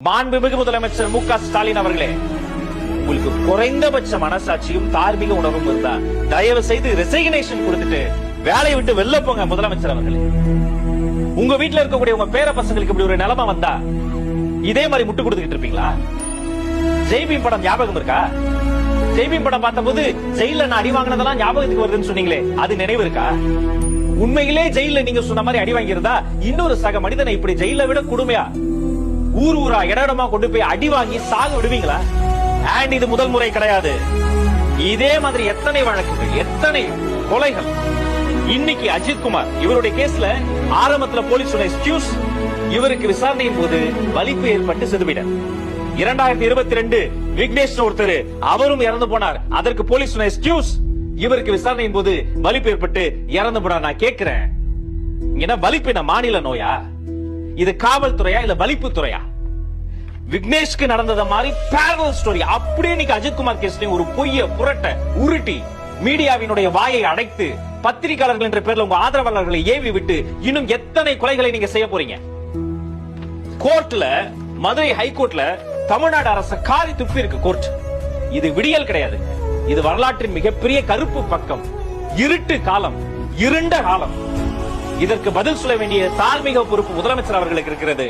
மாண்புமிகு முதலமைச்சர் மு க ஸ்டாலின் அவர்களே உங்களுக்கு குறைந்தபட்ச மனசாட்சியும் தார்மீக உணர்வும் இருந்தா தயவு செய்து ரெசிக்னேஷன் கொடுத்துட்டு வேலையை விட்டு வெளில போங்க முதலமைச்சர் அவர்களே. உங்க வீட்டுல இருக்கக்கூடிய உங்க பேர பசங்களுக்கு இப்படி ஒரு நிலைமை வந்தா இதே மாதிரி முட்டு கொடுத்துக்கிட்டு இருப்பீங்களா? ஜெய்பீம் படம் ஞாபகம் இருக்கா? ஜெய்பீம் படம் பார்த்தபோது ஜெயில நான் அடி வாங்கினதெல்லாம் ஞாபகத்துக்கு வருதுன்னு சொன்னீங்களே அது நினைவு இருக்கா? உண்மையிலே ஜெயில நீங்க சொன்ன மாதிரி அடி வாங்கியிருந்தா இன்னொரு சக மனிதனை இப்படி ஜெயில விட கொடுமையா? ஊர் ஊரா இட இடமா கொண்டு போய் அடி வாங்கி சாக விடுவீங்களா? அண்ட் இது முதல் முறை கிடையாது? இதே மாதிரி எத்தனை வழக்குகள் எத்தனை கொலைகள்? இன்னைக்கு அஜித் குமார் இவருடைய கேஸ்ல ஆரம்பத்துல போலீஸ் சொன்ன எக்ஸ்கியூஸ் இவருக்கு விசாரணையின் போது வலிப்பு ஏற்பட்டு செதுவிட்டார் இரண்டாயிரத்தி இருபத்தி ரெண்டு விக்னேஷ் ஒருத்தர் அவரும் இறந்து போனார். அதற்கு போலீஸ் சொன்ன எக்ஸ்கியூஸ் இவருக்கு விசாரணையின் போது வலிப்பு ஏற்பட்டு இறந்து போனார். நான் கேட்கிறேன் என்ன வலிப்பு என்ன மாநில நோயா? இது காவல்துறையா இல்ல வலிப்பு துறையா விக்னேஷ்க்கு நடந்தத மாதிரி பேரல் ஸ்டோரி அப்படியே நீங்க அஜித்குமார் கேஸ்லயும் ஒரு பொய்ய புரட்ட உருட்டி மீடியாவினுடைய வாயை அடைத்து பத்திரிகையாளர்கள் என்ற பேர்ல உங்க ஆதரவாளர்களை ஏவி விட்டு இன்னும் எத்தனை கொலைகளை நீங்க செய்ய போறீங்க? கோர்ட்ல மதுரை ஹைகோர்ட்ல தமிழ்நாடு அரசு காரி துப்பி இருக்கு கோர்ட். இது விடியல் கிடையாது. இது வரலாற்றின் மிகப்பெரிய கருப்பு பக்கம். இருட்டு காலம். இருண்ட காலம். இதற்கு பதில் சொல்ல வேண்டிய தார்மீக பொறுப்பு முதலமைச்சர் அவர்களுக்கு இருக்கிறது.